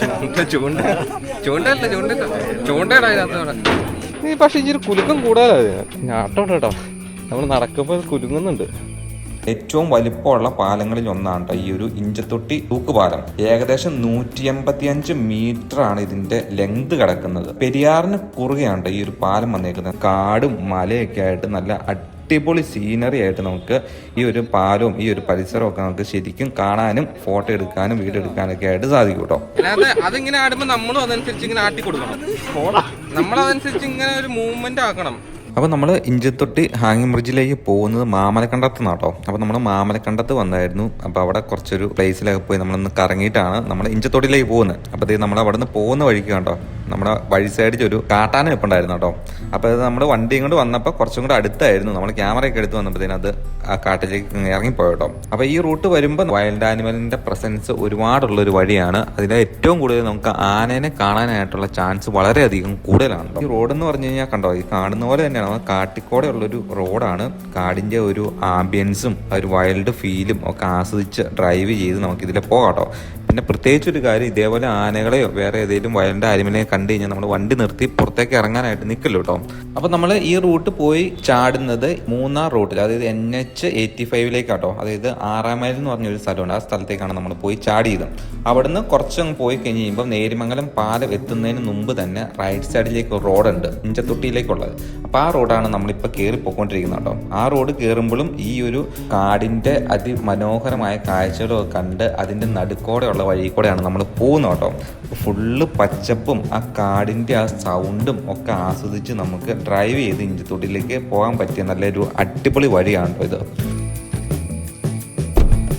ചൂണ്ട ചൂണ്ട ചൂണ്ടല്ല ചൂണ്ട ചൂണ്ടയുടെ അതിനകത്ത് നീ പക്ഷെ ഇച്ചിരി കുലുക്കം കൂടുതലാണ് ഞാട്ടോട്ടെ കേട്ടോ നമ്മൾ നടക്കുമ്പോൾ കുലുങ്ങുന്നുണ്ട്. ഏറ്റവും വലിപ്പമുള്ള പാലങ്ങളിൽ ഒന്നാണ് ട്ടോ ഈ ഒരു ഇഞ്ചത്തൊട്ടി തൂക്കുപാലം. ഏകദേശം നൂറ്റി എൺപത്തി അഞ്ച് മീറ്റർ ആണ് ഇതിന്റെ ലെങ്ത് കിടക്കുന്നത്. പെരിയാറിന് കുറുകയാണ് ഈ ഒരു പാലം വന്നേക്കുന്നത്. കാടും മലയൊക്കെ ആയിട്ട് നല്ല അടിപൊളി സീനറി ആയിട്ട് നമുക്ക് ഈ ഒരു പാലവും ഈ ഒരു പരിസരവും ഒക്കെ നമുക്ക് ശരിക്കും കാണാനും ഫോട്ടോ എടുക്കാനും വീഡിയോ എടുക്കാനും ഒക്കെ ആയിട്ട് സാധിക്കും കേട്ടോ അതിങ്ങനെ ആടുമ്പോ നമ്മളും അതനുസരിച്ച് ഇങ്ങനെ ആട്ടി കൊടുക്കണം. നമ്മളതനുസരിച്ച് ഇങ്ങനെ ഒരു മൂവ്മെന്റ് ആക്കണം. അപ്പോൾ നമ്മൾ ഇഞ്ചത്തൊട്ടി ഹാങ്ങിങ് ബ്രിഡ്ജിലേക്ക് പോകുന്നത് മാമലക്കണ്ടത്ത് നിന്നാട്ടോ. അപ്പോൾ നമ്മൾ മാമലക്കണ്ടത്ത് വന്നായിരുന്നു. അപ്പോൾ അവിടെ കുറച്ചൊരു പ്ലേസിലൊക്കെ പോയി നമ്മളൊന്ന് കറങ്ങിയിട്ടാണ് നമ്മൾ ഇഞ്ചത്തൊട്ടിലേക്ക് പോകുന്നത്. അപ്പോൾ നമ്മൾ അവിടെ നിന്ന് പോകുന്ന വഴിക്ക് കണ്ടോ? നമ്മുടെ വഴി സൈഡിൽ ഒരു കാട്ടാന നിൽപ്പുണ്ടായിരുന്നു കേട്ടോ. അപ്പോൾ അത് നമ്മൾ വണ്ടി കൊണ്ട് വന്നപ്പോൾ കുറച്ചും കൂടെ അടുത്തായിരുന്നു. നമ്മൾ ക്യാമറയൊക്കെ എടുത്ത് വന്നപ്പോഴത്തേനും അത് ആ കാട്ടിലേക്ക് ഇറങ്ങിപ്പോയി കേട്ടോ. അപ്പോൾ ഈ റൂട്ട് വരുമ്പോൾ വൈൽഡ് ആനിമലിന്റെ പ്രസൻസ് ഒരുപാടുള്ളൊരു വഴിയാണ്. അതിലെ ഏറ്റവും കൂടുതൽ നമുക്ക് ആനേനെ കാണാനായിട്ടുള്ള ചാൻസ് വളരെയധികം കൂടുതലാണ് ഈ റോഡ് എന്ന് പറഞ്ഞു കഴിഞ്ഞാൽ കണ്ടോ ഈ കാണുന്ന പോലെ തന്നെയാണ്. കാട്ടിക്കോടെ ഉള്ളൊരു റോഡാണ് കാടിന്റെ ഒരു ആംബിയൻസും ഒരു വൈൽഡ് ഫീലും ഒക്കെ ആസ്വദിച്ച് ഡ്രൈവ് ചെയ്ത് നമുക്ക് ഇതിലെ പോകാം കേട്ടോ. പിന്നെ പ്രത്യേകിച്ച് ഒരു കാര്യം ഇതേപോലെ ആനകളെയോ വേറെ ഏതെങ്കിലും വയലിന്റെ ആനിമലിനെയോ കണ്ടു കഴിഞ്ഞാൽ നമ്മൾ വണ്ടി നിർത്തി പുറത്തേക്ക് ഇറങ്ങാനായിട്ട് നിൽക്കില്ല കേട്ടോ അപ്പോൾ നമ്മൾ ഈ റൂട്ട് പോയി ചാടുന്നത് മൂന്നാർ റൂട്ടിൽ അതായത് എൻ എച്ച് എയ്റ്റി ഫൈവിലേക്കാട്ടോ അതായത് ആറാം മൈൽ എന്ന് പറഞ്ഞൊരു സ്ഥലമുണ്ട്. ആ സ്ഥലത്തേക്കാണ് നമ്മൾ പോയി ചാടിയത്. അവിടുന്ന് കുറച്ചങ്ങ് പോയി കഴിഞ്ഞ് കഴിയുമ്പോൾ നേരിമംഗലം പാലം എത്തുന്നതിന് മുമ്പ് തന്നെ റൈറ്റ് സൈഡിലേക്ക് ഒരു റോഡുണ്ട് ഇഞ്ചത്തൊട്ടിയിലേക്കുള്ളത്. അപ്പോൾ ആ റോഡാണ് നമ്മളിപ്പോൾ കയറി പോയിക്കൊണ്ടിരിക്കുന്നത് കേട്ടോ ആ റോഡ് കയറുമ്പോഴും ഈ ഒരു കാടിന്റെ അതിമനോഹരമായ കാഴ്ചകളൊക്കെ കണ്ട് അതിന്റെ നടുക്കോടെയുള്ള വഴി കൂടെയാണ് നമ്മൾ പോകുന്നത് കേട്ടോ ഫുള്ള് പച്ചപ്പും ആ കാടിന്റെ ആ സൗണ്ടും ഒക്കെ ആസ്വദിച്ച് നമുക്ക് ഡ്രൈവ് ചെയ്ത് ഇഞ്ചിത്തോട്ടിലേക്ക് പോകാൻ പറ്റിയ നല്ലൊരു അടിപൊളി വഴിയാണ് ഇത്.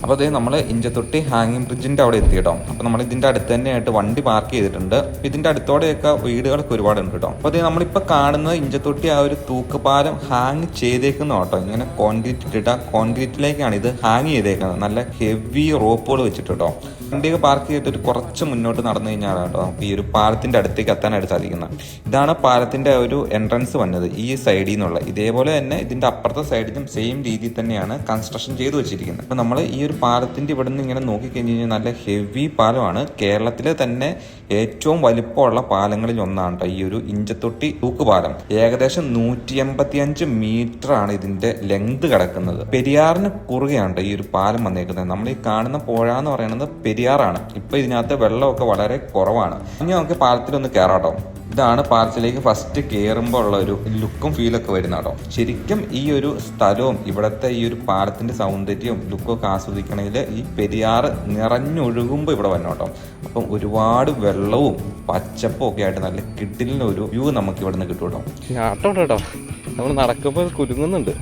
അപ്പോൾ അതേ നമ്മൾ ഇഞ്ചത്തൊട്ടി ഹാങ്ങിങ് ബ്രിഡ്ജിന്റെ അവിടെ എത്തി കേട്ടോ അപ്പോൾ നമ്മൾ ഇതിന്റെ അടുത്ത് തന്നെയായിട്ട് വണ്ടി പാർക്ക് ചെയ്തിട്ടുണ്ട്. ഇതിന്റെ അടുത്തോടെയൊക്കെ വീടുകളൊക്കെ ഒരുപാടുണ്ട് കേട്ടോ അപ്പോൾ അതേ നമ്മളിപ്പോൾ കാണുന്നത് ഇഞ്ചത്തൊട്ടി ആ ഒരു തൂക്കുപാലം ഹാങ് ചെയ്തേക്കുന്ന കേട്ടോ ഇങ്ങനെ കോൺക്രീറ്റ് ഇട്ടിട്ട് കോൺക്രീറ്റിലേക്കാണ് ഇത് ഹാങ് ചെയ്തേക്കുന്നത്. നല്ല ഹെവി റോപ്പുകൾ വെച്ചിട്ട് കേട്ടോ വണ്ടിയൊക്കെ പാർക്ക് ചെയ്തിട്ട് കുറച്ച് മുന്നോട്ട് നടന്നു കഴിഞ്ഞാൽ കേട്ടോ നമുക്ക് ഈ ഒരു പാലത്തിന്റെ അടുത്തേക്ക് എത്താനായിട്ട് സാധിക്കുന്നത്. ഇതാണ് പാലത്തിന്റെ ഒരു എൻട്രൻസ് വന്നത് ഈ സൈഡിൽ നിന്നുള്ള. ഇതേപോലെ തന്നെ ഇതിന്റെ അപ്പുറത്തെ സൈഡിലും സെയിം രീതിയിൽ തന്നെയാണ് കൺസ്ട്രക്ഷൻ ചെയ്തു വെച്ചിരിക്കുന്നത്. അപ്പോൾ നമ്മൾ ഈ ഒരു പാലത്തിന്റെ ഇവിടെ നിന്ന് ഇങ്ങനെ നോക്കിക്കഴിഞ്ഞ് കഴിഞ്ഞാൽ നല്ല ഹെവി പാലമാണ്. കേരളത്തിലെ തന്നെ ഏറ്റവും വലിപ്പമുള്ള പാലങ്ങളിൽ ഒന്നാണ് കേട്ടോ ഈ ഒരു ഇഞ്ചത്തൊട്ടി തൂക്കുപാലം. ഏകദേശം നൂറ്റി എൺപത്തി അഞ്ച് മീറ്റർ ആണ് ഇതിന്റെ ലെങ്ത് കിടക്കുന്നത്. പെരിയാറിന് കുറുകയാണ് ഈ ഒരു പാലം വന്നേക്കുന്നത്. നമ്മൾ ഈ കാണുന്ന പുഴ എന്ന് പറയുന്നത് പെരിയാറാണ്. ഇപ്പൊ ഇതിനകത്ത് വെള്ളമൊക്കെ വളരെ കുറവാണ്. ഇനി നമുക്ക് പാലത്തിലൊന്ന് കയറാട്ടോ ഇതാണ് പാർക്കിലേക്ക് ഫസ്റ്റ് കയറുമ്പോൾ ഉള്ള ഒരു ലുക്കും ഫീലൊക്കെ വരുന്ന കേട്ടോ. ശരിക്കും ഈ ഒരു സ്ഥലവും ഇവിടുത്തെ ഈ ഒരു പാലത്തിന്റെ സൗന്ദര്യവും ലുക്കും ഒക്കെ ആസ്വദിക്കണമെങ്കിൽ ഈ പെരിയാറ് നിറഞ്ഞൊഴുകുമ്പോൾ ഇവിടെ വരണം കേട്ടോ. അപ്പം ഒരുപാട് വെള്ളവും പച്ചപ്പും ഒക്കെ ആയിട്ട് നല്ല കിട്ടിലിനൊരു വ്യൂ നമുക്ക് ഇവിടെ നിന്ന് കിട്ടും. കേട്ടോ കേട്ടോ. നമ്മൾ നടക്കുമ്പോൾ കുലുങ്ങുന്നുണ്ട്.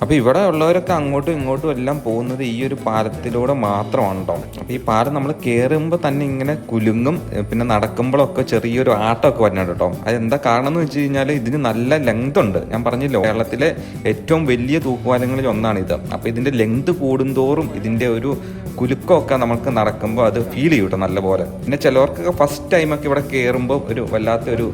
അപ്പോൾ ഇവിടെ ഉള്ളവരൊക്കെ അങ്ങോട്ടും ഇങ്ങോട്ടും എല്ലാം പോകുന്നത് ഈ ഒരു പാലത്തിലൂടെ മാത്രമാണ് കേട്ടോ അപ്പോൾ ഈ പാലം നമ്മൾ കയറുമ്പോൾ തന്നെ ഇങ്ങനെ കുലുങ്ങും പിന്നെ നടക്കുമ്പോഴൊക്കെ ചെറിയൊരു ആട്ടമൊക്കെ വരുന്നുണ്ട് കേട്ടോ അതെന്താ കാരണം എന്ന് വെച്ച് കഴിഞ്ഞാൽ ഇതിന് നല്ല ലെങ്ത് ഉണ്ട്. ഞാൻ പറഞ്ഞില്ലോ കേരളത്തിലെ ഏറ്റവും വലിയ തൂക്കുപാലങ്ങളിൽ ഒന്നാണ് ഇത് അപ്പോൾ ഇതിന്റെ ലെങ്ത് കൂടുന്തോറും ഇതിന്റെ ഒരു കുലുക്കമൊക്കെ നമുക്ക് നടക്കുമ്പോൾ അത് ഫീൽ ചെയ്യും നല്ലപോലെ. പിന്നെ ചിലവർക്കൊക്കെ ഫസ്റ്റ് ടൈമൊക്കെ ഇവിടെ കയറുമ്പോൾ ഒരു വല്ലാത്ത ഒരു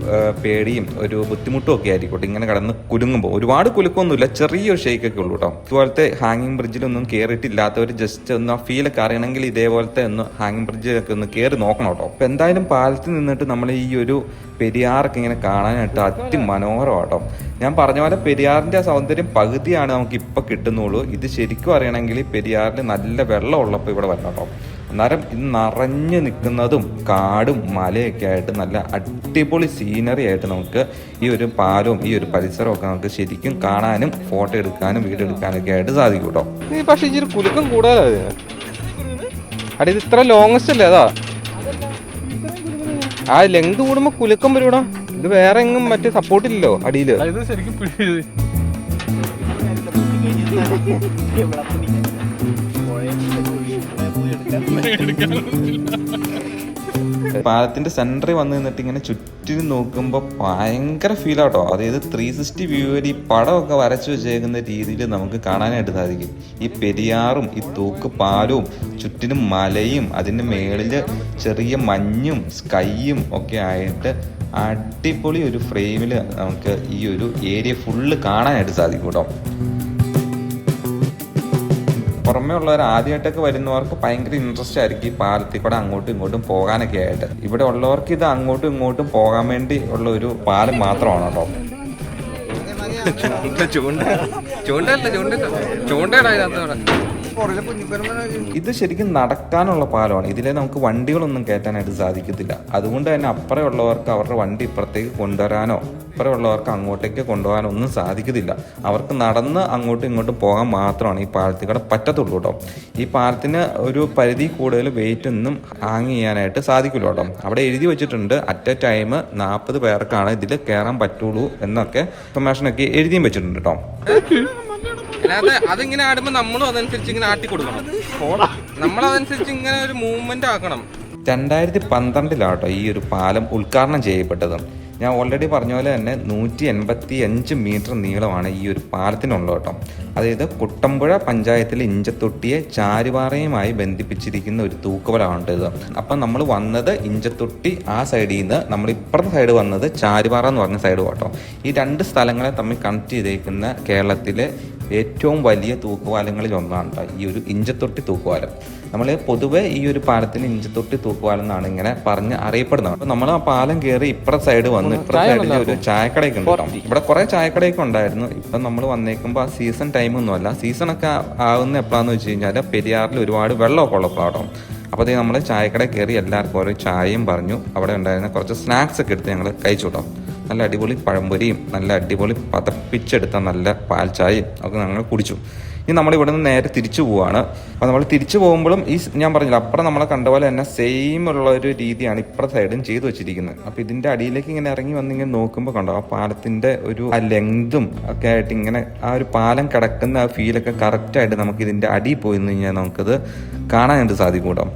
പേടിയും ഒരു ബുദ്ധിമുട്ടും ഒക്കെ ആയിരിക്കും ഇങ്ങനെ കടന്ന് കുലുങ്ങുമ്പോൾ ഒരുപാട് കുലുക്കമൊന്നുമില്ല ചെറിയൊരു ഷേക്കൊക്കെ ഉള്ളൂ കേട്ടോ ഇതുപോലത്തെ ഹാങ്ങിങ് ബ്രിഡ്ജിലൊന്നും കയറിയിട്ടില്ലാത്തവർ ജസ്റ്റ് ഒന്ന് ആ ഫീലൊക്കെ അറിയണമെങ്കിൽ ഇതേപോലത്തെ ഒന്ന് ഹാങ്ങിങ് ബ്രിഡ്ജിലൊക്കെ ഒന്ന് കയറി നോക്കണം കേട്ടോ അപ്പോൾ എന്തായാലും പാലത്തിൽ നിന്നിട്ട് നമ്മൾ ഈ ഒരു പെരിയാറൊക്കെ ഇങ്ങനെ കാണാനായിട്ട് അതിമനോഹരമാണ് കേട്ടോ ഞാൻ പറഞ്ഞ പോലെ പെരിയാറിന്റെ സൗന്ദര്യം പകുതിയാണ് നമുക്ക് ഇപ്പോൾ കിട്ടുന്നുള്ളൂ. ഇത് ശരിക്കും അറിയണമെങ്കിൽ പെരിയാറിൽ നല്ല വെള്ളം ഉള്ളപ്പോൾ ഇവിടെ വരണം കേട്ടോ. അന്നേരം ഇത് നിറഞ്ഞു നിൽക്കുന്നതും കാടും മലയൊക്കെ ആയിട്ട് നല്ല അടിപൊളി സീനറി ആയിട്ട് നമുക്ക് ഈ ഒരു പാലവും ഈ ഒരു പരിസരവും ഒക്കെ നമുക്ക് ശരിക്കും കാണാനും ഫോട്ടോ എടുക്കാനും വീഡിയോ എടുക്കാനും ഒക്കെ ആയിട്ട് സാധിക്കും കേട്ടോ. പക്ഷേ ഇച്ചിരി കുലുക്കം കൂടുതലാണ് അടി ഇത് ഇത്ര ലോങ്സ്റ്റ് അല്ലേ അതാ? ആ ലെങ്ത് കൂടുമ്പോൾ കുലുക്കം വരൂടാ ഇത് വേറെ എങ്ങും മറ്റേ സപ്പോർട്ട് ഇല്ലല്ലോ അടിയിൽ. ഇത് ശരിക്കും പാലത്തിന്റെ സെന്ററിൽ വന്നു നിന്നിട്ട് ഇങ്ങനെ ചുറ്റിനും നോക്കുമ്പോൾ ഭയങ്കര ഫീൽ ആട്ടോ. അതായത് ത്രീ സിക്സ്റ്റി വ്യൂവിൽ ഈ പടമൊക്കെ വരച്ചു വെച്ചേക്കുന്ന രീതിയിൽ നമുക്ക് കാണാനായിട്ട് സാധിക്കും. ഈ പെരിയാറും ഈ തൂക്ക് പാലവും ചുറ്റിനും മലയും അതിന്റെ മേളിൽ ചെറിയ മഞ്ഞും സ്കൈയും ഒക്കെ ആയിട്ട് അടിപൊളി ഒരു ഫ്രെയിമിൽ നമുക്ക് ഈ ഒരു ഏരിയ ഫുള്ള് കാണാനായിട്ട് സാധിക്കും കേട്ടോ. പുറമേ ഉള്ളവർ ആദ്യമായിട്ടൊക്കെ വരുന്നവർക്ക് ഭയങ്കര ഇൻട്രസ്റ്റ് ആയിരിക്കും ഈ പാലത്തിൽ കൂടെ അങ്ങോട്ടും ഇങ്ങോട്ടും പോകാനൊക്കെ ആയിട്ട്. ഇവിടെ ഉള്ളവർക്ക് ഇത് അങ്ങോട്ടും ഇങ്ങോട്ടും പോകാൻ വേണ്ടി ഉള്ള ഒരു പാലം മാത്രമാണ് കേട്ടോ. ചൂണ്ട ചൂണ്ട ചൂണ്ടല്ല ചൂണ്ട ചൂണ്ടയുടെ അതിനകത്ത് ഇത് ശരിക്കും നടക്കാനുള്ള പാലമാണ്. ഇതിലെ നമുക്ക് വണ്ടികളൊന്നും കയറ്റാനായിട്ട് സാധിക്കത്തില്ല. അതുകൊണ്ട് തന്നെ അപ്പുറമുള്ളവർക്ക് അവരുടെ വണ്ടി ഇപ്പുറത്തേക്ക് കൊണ്ടുവരാനോ അപ്പുറമുള്ളവർക്ക് അങ്ങോട്ടേക്ക് കൊണ്ടുപോകാനോ ഒന്നും സാധിക്കത്തില്ല. അവർക്ക് നടന്ന് അങ്ങോട്ടും ഇങ്ങോട്ടും പോകാൻ മാത്രമാണ് ഈ പാലത്തിൽ കൂടെ പറ്റത്തുള്ളൂ കേട്ടോ. ഈ പാലത്തിന് ഒരു പരിധി കൂടുതൽ വെയിറ്റ് ഒന്നും ഹാങ് ചെയ്യാനായിട്ട് സാധിക്കില്ല കേട്ടോ. അവിടെ എഴുതി വെച്ചിട്ടുണ്ട് അറ്റ് എ ടൈം നാൽപ്പത് പേർക്കാണ് ഇതിൽ കയറാൻ പറ്റുള്ളൂ എന്നൊക്കെ ഇൻഫർമേഷനൊക്കെ എഴുതിയും വെച്ചിട്ടുണ്ട് കേട്ടോ. അതിനകത്ത് അതിങ്ങനെ ആടുമ്പോ നമ്മളും അതനുസരിച്ച് ഇങ്ങനെ ആട്ടി കൊടുക്കണം. നമ്മളതനുസരിച്ച് ഇങ്ങനെ ഒരു മൂവ്മെന്റ് ആക്കണം. രണ്ടായിരത്തി പന്ത്രണ്ടിലാട്ടോ ഈ ഒരു പാലം ഉദ്ഘാടനം ചെയ്യപ്പെട്ടത്. ഞാൻ ഓൾറെഡി പറഞ്ഞ പോലെ തന്നെ നൂറ്റി എൺപത്തി അഞ്ച് മീറ്റർ നീളമാണ് ഈ ഒരു പാലത്തിനുള്ളത് കേട്ടോ അതായത് കുട്ടമ്പുഴ പഞ്ചായത്തിലെ ഇഞ്ചത്തൊട്ടിയെ ചാരുപാറയുമായി ബന്ധിപ്പിച്ചിരിക്കുന്ന ഒരു തൂക്കുവലമാണ് ഇത് അപ്പം നമ്മൾ വന്നത് ഇഞ്ചത്തൊട്ടി ആ സൈഡിൽ നിന്ന് നമ്മൾ ഇപ്പുറത്തെ സൈഡ് വന്നത് ചാരുപാറ എന്ന് പറഞ്ഞ സൈഡ് കേട്ടോ ഈ രണ്ട് സ്ഥലങ്ങളെ തമ്മിൽ കണക്ട് ചെയ്തേക്കുന്ന കേരളത്തിലെ ഏറ്റവും വലിയ തൂക്കുപാലങ്ങളിൽ ഒന്നാണ് ഈ ഒരു ഇഞ്ചത്തൊട്ടി തൂക്കുപാലം. നമ്മൾ പൊതുവെ ഈ ഒരു പാലത്തിന് ഇഞ്ചത്തൊട്ടി തൂക്കുപാലം എന്നാണ് ഇങ്ങനെ പറഞ്ഞ് അറിയപ്പെടുന്നത്. അപ്പോൾ നമ്മൾ ആ പാലം കയറി ഇപ്പുറ സൈഡ് വന്ന് ഇപ്പുറ സൈഡിൽ ഒരു ചായക്കടയൊക്കെ ഉണ്ട് കേട്ടോ. ഇവിടെ കുറെ ചായക്കടയൊക്കെ ഉണ്ടായിരുന്നു. ഇപ്പം നമ്മൾ വന്നേക്കുമ്പോൾ ആ സീസൺ ടൈം ടൈമൊന്നുമല്ല സീസണൊക്കെ ആകുന്ന എപ്പോഴാന്ന് വെച്ച് കഴിഞ്ഞാൽ പെരിയാറിൽ ഒരുപാട് വെള്ളമൊക്കെ ഉള്ളപ്പോഴാട്ടോ അപ്പോൾ അതേ നമ്മൾ ചായക്കട കയറി എല്ലാവർക്കും ഓരോ ചായയും പറഞ്ഞു. അവിടെ ഉണ്ടായിരുന്ന കുറച്ച് സ്നാക്സ് ഒക്കെ എടുത്ത് ഞങ്ങൾ കഴിച്ചു കേട്ടോ. നല്ല അടിപൊളി പഴംപൊരിയും നല്ല അടിപൊളി പതപ്പിച്ചെടുത്ത നല്ല പാൽ ചായയും ഒക്കെ ഞങ്ങൾ കുടിച്ചു. ഇനി നമ്മൾ ഇവിടെ നിന്ന് നേരെ തിരിച്ചു പോവാണ്. അപ്പോൾ നമ്മൾ തിരിച്ചു പോകുമ്പോഴും ഈ ഞാൻ പറഞ്ഞില്ല അപ്പുറം നമ്മളെ കണ്ട പോലെ തന്നെ സെയിം ഉള്ള ഒരു രീതിയാണ് ഇപ്പുറ സൈഡും ചെയ്തു വെച്ചിരിക്കുന്നത്. അപ്പോൾ ഇതിന്റെ അടിയിലേക്ക് ഇങ്ങനെ ഇറങ്ങി വന്നിങ്ങനെ നോക്കുമ്പോൾ കണ്ടോ ആ പാലത്തിന്റെ ഒരു ആ ലെങ്തും ഒക്കെ ആയിട്ട് ഇങ്ങനെ ആ ഒരു പാലം കിടക്കുന്ന ആ ഫീലൊക്കെ കറക്റ്റായിട്ട് നമുക്ക് ഇതിന്റെ അടിയിൽ പോയി കഴിഞ്ഞാൽ നമുക്കത് കാണാനായിട്ട് സാധിക്കും കേട്ടോ.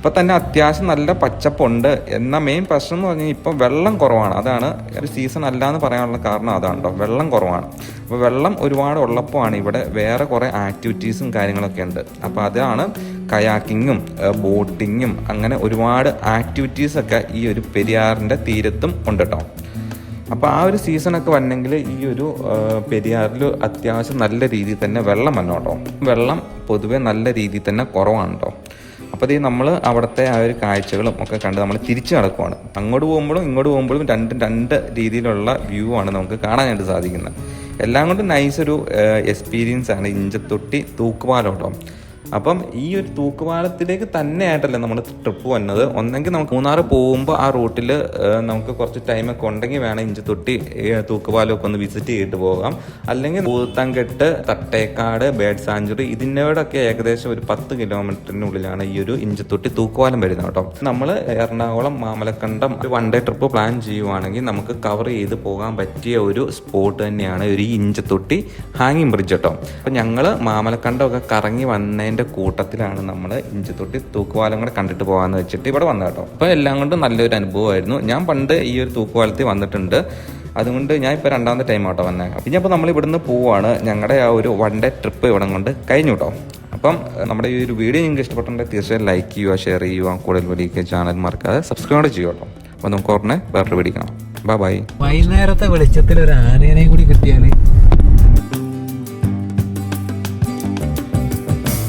ഇപ്പം തന്നെ അത്യാവശ്യം നല്ല പച്ചപ്പുണ്ട്. എന്ന മെയിൻ പ്രശ്നം എന്ന് പറഞ്ഞാൽ ഇപ്പം വെള്ളം കുറവാണ്. അതാണ് ഒരു സീസൺ അല്ല എന്ന് പറയാനുള്ള കാരണം അതാണ് കേട്ടോ വെള്ളം കുറവാണ്. അപ്പോൾ വെള്ളം ഒരുപാട് ഉള്ളപ്പോഴാണ് ഇവിടെ വേറെ കുറേ ആക്ടിവിറ്റീസും കാര്യങ്ങളൊക്കെ ഉണ്ട്. അപ്പോൾ അതാണ് കയാക്കിങ്ങും ബോട്ടിങ്ങും അങ്ങനെ ഒരുപാട് ആക്ടിവിറ്റീസൊക്കെ ഈ ഒരു പെരിയാറിന്റെ തീരത്തും ഉണ്ട് കേട്ടോ അപ്പോൾ ആ ഒരു സീസണൊക്കെ വന്നെങ്കിൽ ഈ ഒരു പെരിയാറിൽ അത്യാവശ്യം നല്ല രീതിയിൽ തന്നെ വെള്ളം വന്നു കേട്ടോ വെള്ളം പൊതുവെ നല്ല രീതിയിൽ തന്നെ കുറവാണ് കേട്ടോ അപ്പോൾ നമ്മൾ അവിടുത്തെ ആ ഒരു കാഴ്ചകളും ഒക്കെ കണ്ട് നമ്മൾ തിരിച്ചു നടക്കുവാണ്. അങ്ങോട്ട് പോകുമ്പോഴും ഇങ്ങോട്ട് പോകുമ്പോഴും രണ്ടും രണ്ട് രീതിയിലുള്ള വ്യൂ ആണ് നമുക്ക് കാണാനായിട്ട് സാധിക്കുന്നത്. എല്ലാം കൊണ്ടും നൈസ് ഒരു എക്സ്പീരിയൻസ് ആണ് ഇഞ്ചത്തൊട്ടി തൂക്കുപാലം കേട്ടോ അപ്പം ഈ ഒരു തൂക്കുപാലത്തിലേക്ക് തന്നെ ആയിട്ടല്ലേ നമ്മൾ ട്രിപ്പ് വന്നത്? ഒന്നെങ്കിൽ നമുക്ക് മൂന്നാർ പോകുമ്പോൾ ആ റൂട്ടിൽ നമുക്ക് കുറച്ച് ടൈമൊക്കെ ഉണ്ടെങ്കിൽ വേണം ഇഞ്ചി തൊട്ടി തൂക്കുപാലമൊക്കെ ഒന്ന് വിസിറ്റ് ചെയ്തിട്ട് പോകാം. അല്ലെങ്കിൽ പൂത്തങ്കെട്ട് തട്ടേക്കാട് ബേഡ് സാഞ്ചുറി ഇതിനോടൊക്കെ ഏകദേശം ഒരു പത്ത് കിലോമീറ്ററിനുള്ളിലാണ് ഈ ഒരു ഇഞ്ചി തൊട്ടി തൂക്കുപാലം വരുന്നത് കേട്ടോ. നമ്മൾ എറണാകുളം മാമലക്കണ്ടം ഒരു വൺ ഡേ ട്രിപ്പ് പ്ലാൻ ചെയ്യുവാണെങ്കിൽ നമുക്ക് കവർ ചെയ്ത് പോകാൻ പറ്റിയ ഒരു സ്പോട്ട് തന്നെയാണ് ഒരു ഇഞ്ചത്തൊട്ടി ഹാങ്ങിങ് ബ്രിഡ്ജ് കേട്ടോ. അപ്പം ഞങ്ങൾ മാമലക്കണ്ടം ഒക്കെ കറങ്ങി വന്നതിന്റെ കൂട്ടത്തിലാണ് നമ്മൾ ഇഞ്ചിത്തൊട്ടി തൂക്കുപാലം കൂടെ കണ്ടിട്ട് പോകാമെന്ന് വെച്ചിട്ട് ഇവിടെ വന്നത് കേട്ടോ. അപ്പോൾ എല്ലാം കൊണ്ടും നല്ലൊരു അനുഭവമായിരുന്നു. ഞാൻ പണ്ട് ഈ ഒരു തൂക്കുപാലത്തിൽ വന്നിട്ടുണ്ട്. അതുകൊണ്ട് ഞാൻ ഇപ്പോൾ രണ്ടാമത്തെ ടൈം ആട്ടോ വന്നത് പിന്നെ അപ്പോൾ നമ്മൾ ഇവിടുന്ന് പോവാണ്. ഞങ്ങളുടെ ആ ഒരു വൺ ഡേ ട്രിപ്പ് ഇവിടെ കൊണ്ട് കഴിഞ്ഞു കേട്ടോ അപ്പം നമ്മുടെ ഈ ഒരു വീഡിയോ നിങ്ങൾക്ക് ഇഷ്ടപ്പെട്ടുണ്ടെങ്കിൽ തീർച്ചയായും ലൈക്ക് ചെയ്യുക ഷെയർ ചെയ്യുക കൂടുതൽ വലിയ ചാനൽ മറക്കാതെ സബ്സ്ക്രൈബ് ചെയ്യുക കേട്ടോ അപ്പോൾ നമുക്ക് ഉടനെ വേറൊരു പിടിക്കണം കാണാം. ബൈ ബൈ വൈകുന്നേരത്തെ വെളിച്ചത്തിൽ ഒരു ആനേനെയും കൂടി കിട്ടിയാൽ